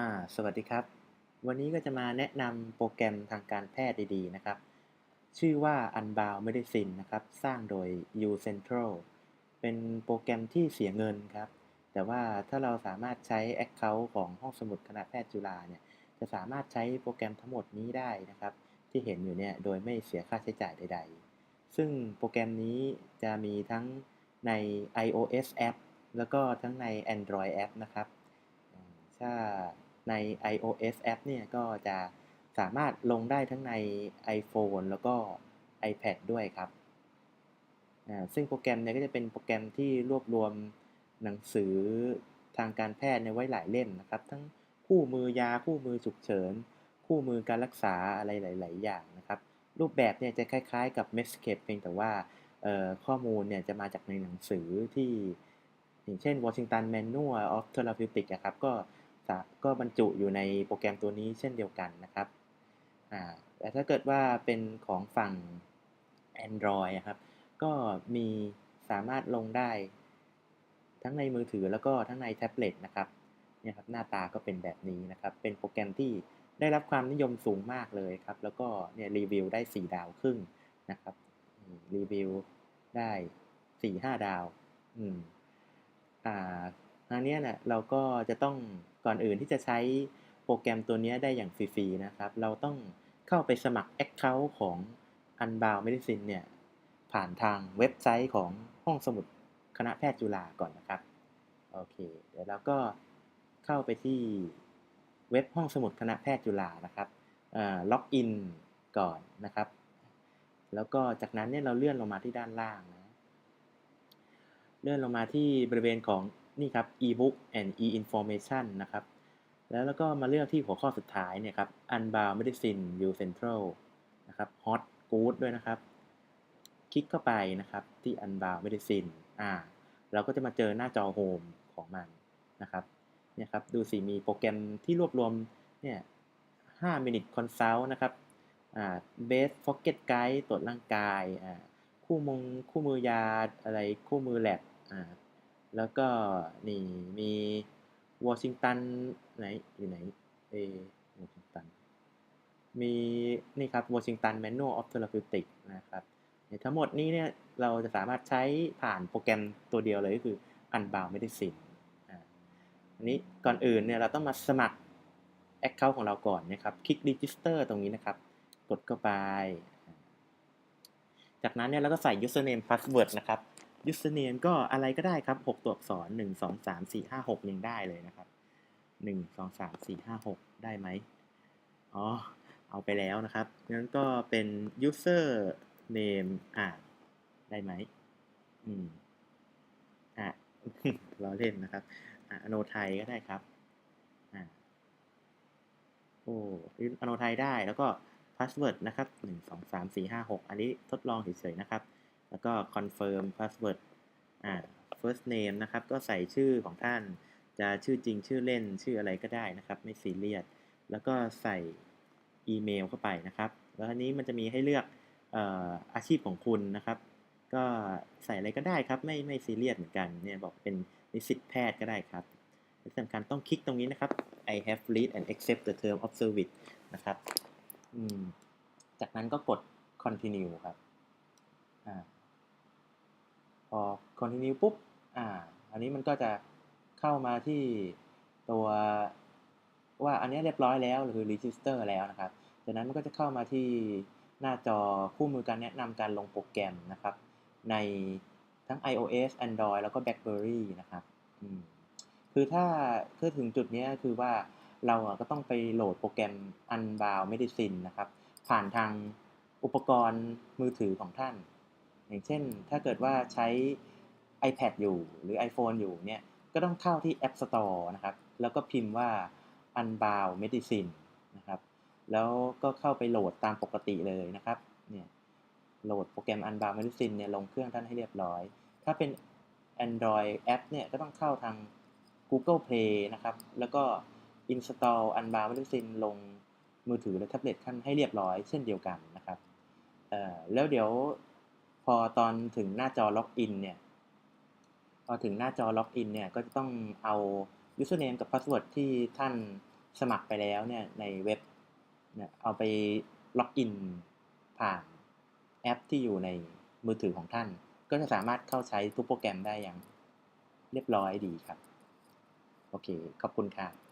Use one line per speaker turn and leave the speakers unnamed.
อ่าสวัสดีครับ วันนี้ก็จะมาแนะนำโปรแกรมทางการแพทย์ดีๆนะครับ ชื่อว่า Unbound Medicine นะครับ สร้างโดย U Central เป็นโปรแกรมที่เสียเงินครับ แต่ว่าถ้าเราสามารถใช้ Account ของห้องสมุดคณะแพทย์จุฬาเนี่ย จะสามารถใช้โปรแกรมทั้งหมดนี้ได้นะครับ ที่เห็นอยู่เนี่ย โดยไม่เสียค่าใช้จ่ายใด ๆ ซึ่งโปรแกรมนี้จะมีทั้งใน iOS App แล้วก็ทั้งใน Android App นะครับ ถ้า ใน iOS App เนี่ยก็จะสามารถลงได้ทั้งใน iPhone แล้วก็ iPad ด้วยครับอ่าซึ่งโปรแกรมเนี่ยก็จะเป็นโปรแกรมที่รวบรวมหนังสือทางการแพทย์ในไว้หลายเล่มนะครับ ทั้งคู่มือยาคู่มือฉุกเฉิน คู่มือการรักษาอะไรหลาย ๆ อย่างนะครับ รูปแบบเนี่ยจะคล้ายๆ กับ Medscape เพียงแต่ว่าข้อมูลเนี่ยจะมาจากในหนังสือที่ อย่างเช่น Washington Manual of Therapeutics อะครับก็ ก็บรรจุอยู่ในโปรแกรมตัวนี้เช่นเดียวกันนะครับแต่ถ้าเกิดว่าเป็นของฝั่ง Android ครับ ก็มีสามารถลงได้ ทั้งในมือถือแล้วก็ทั้งในแท็บเล็ตนะครับเนี่ยครับหน้าตาก็เป็นแบบนี้นะครับ เป็นโปรแกรมที่ได้รับความนิยมสูงมากเลยครับ แล้วก็เนี่ยรีวิวได้ 4 ดาวครึ่งนะครับรีวิวได้ 4-5 ดาว อืมอ่า ทางนี้เนี่ยเราก็จะต้องก่อนอื่นที่จะใช้โปรแกรมตัวนี้ได้อย่างฟรีๆนะครับ เราต้องเข้าไปสมัคร Account ของ Unbound Medicine เนี่ยผ่านทางเว็บไซต์ของห้องสมุดคณะแพทย์จุฬาก่อนนะครับโอเคเดี๋ยวเราก็เข้าไปที่เว็บห้องสมุดคณะแพทย์จุฬานะครับล็อกอินก่อนนะครับ แล้วก็จากนั้นเนี่ยเราเลื่อนลงมาที่ด้านล่างนะเลื่อนลงมาที่บริเวณของ นี่ครับ e-book and e-information นะครับ แล้วแล้วก็มาเลือกที่หัวข้อสุดท้ายเนี่ยครับ unbound medicine u central นะครับ hot good ด้วยนะครับ คลิกเข้าไปนะครับที่ unbound medicine อ่า เราก็จะมาเจอหน้าจอโฮมของมันนะครับ เนี่ยครับ ดูสิมีโปรแกรมที่รวบรวมเนี่ย5 minute consult นะครับ อ่า best pocket guide ตรวจร่างกาย อ่า คู่มงคู่มือยาอะไร คู่มือแลบอ่า แล้วก็นี่มีวอชิงตันไหนอยู่ไหนเอวอชิงตันมีนี่ครับวอชิงตัน Manual of Therapeutics นะครับเนี่ยทั้งหมดนี้เนี่ยเราจะสามารถใช้ผ่านโปรแกรมตัวเดียวเลยก็คือ Unbound Medicine อ่าอันนี้ก่อนอื่นเนี่ยเราต้องมาสมัคร Account ของเราก่อนนะครับ คลิก Register ตรงนี้นะครับ กดเข้าไป จากนั้นเนี่ยเราก็ใส่ username password นะครับ username ก็อะไรก็ได้ครับ 6 ตัวอักษร 1 2 3 4 5 6 ยังได้เลยนะครับ 1 2 3 4 5 6 ได้ไหมอ๋อ เอาไปแล้วนะครับ งั้นก็เป็น user name อ่าได้ไหมอืมอะล้อเล่นนะครับ อะอโนไทยก็ได้ครับ อ่าโอ้อโนไทยได้แล้วก็พาสเวิร์ดนะครับหนึ่งสองสามสี่ห้าหกอันนี้ทดลองเฉยๆนะครับ แล้วก็ confirm password อ่า first name นะครับ ก็ใส่ชื่อของท่าน จะชื่อจริงชื่อเล่นชื่ออะไรก็ได้นะครับ ไม่ซีเรียส แล้วก็ใส่อีเมลเข้าไปนะครับ แล้วอันนี้มันจะมีให้เลือกอ่ออาชีพของคุณนะครับ ก็ใส่อะไรก็ได้ครับ ไม่ไม่ซีเรียสเหมือนกัน เนี่ยบอกเป็นนิสิตแพทย์ก็ได้ครับที่สำคัญต้องคลิกตรงนี้นะครับ I have read and accept the term of service นะครับอืมจากนั้นก็กด continue ครับ อ่า พอ continue ปุ๊บ อ่า อันนี้มันก็จะเข้ามาที่ตัวว่าอันนี้เรียบร้อยแล้วหรือ register แล้วนะครับ จากนั้นมันก็จะเข้ามาที่หน้าจอคู่มือการแนะนำการลงโปรแกรมนะครับ ในทั้ง iOS Android แล้วก็ BlackBerry นะครับคือถ้าเพื่อถึงจุดนี้คือว่าเราก็ต้องไปโหลดโปรแกรม Unbound Medicine นะครับ ผ่านทางอุปกรณ์มือถือของท่าน อย่างเช่น ถ้าเกิดว่าใช้ iPad อยู่หรือ iPhone อยู่เนี่ยก็ต้องเข้าที่ App Store นะครับ แล้วก็พิมพ์ว่า Unbound Medicine นะครับ แล้วก็เข้าไปโหลดตามปกติเลยนะครับเนี่ยโหลดโปรแกรม Unbound Medicine เนี่ยลงเครื่องท่านให้เรียบร้อย ถ้าเป็น Android App เนี่ยก็ต้องเข้าทาง Google Play นะครับ แล้วก็ install Unbound Medicine ลงมือถือและแท็บเล็ตท่านให้เรียบร้อยเช่นเดียวกันนะครับแล้วเดี๋ยว พอตอนถึงหน้าจอล็อกอินเนี่ยพอถึงหน้าจอล็อกอินเนี่ยก็จะต้องเอา username กับ password ที่ท่านสมัครไปแล้วเนี่ยในเว็บเนี่ยเอาไปล็อกอินผ่านแอปที่อยู่ในมือถือของท่าน ก็จะสามารถเข้าใช้ทุกโปรแกรมได้อย่างเรียบร้อยดีครับ โอเค ขอบคุณค่ะ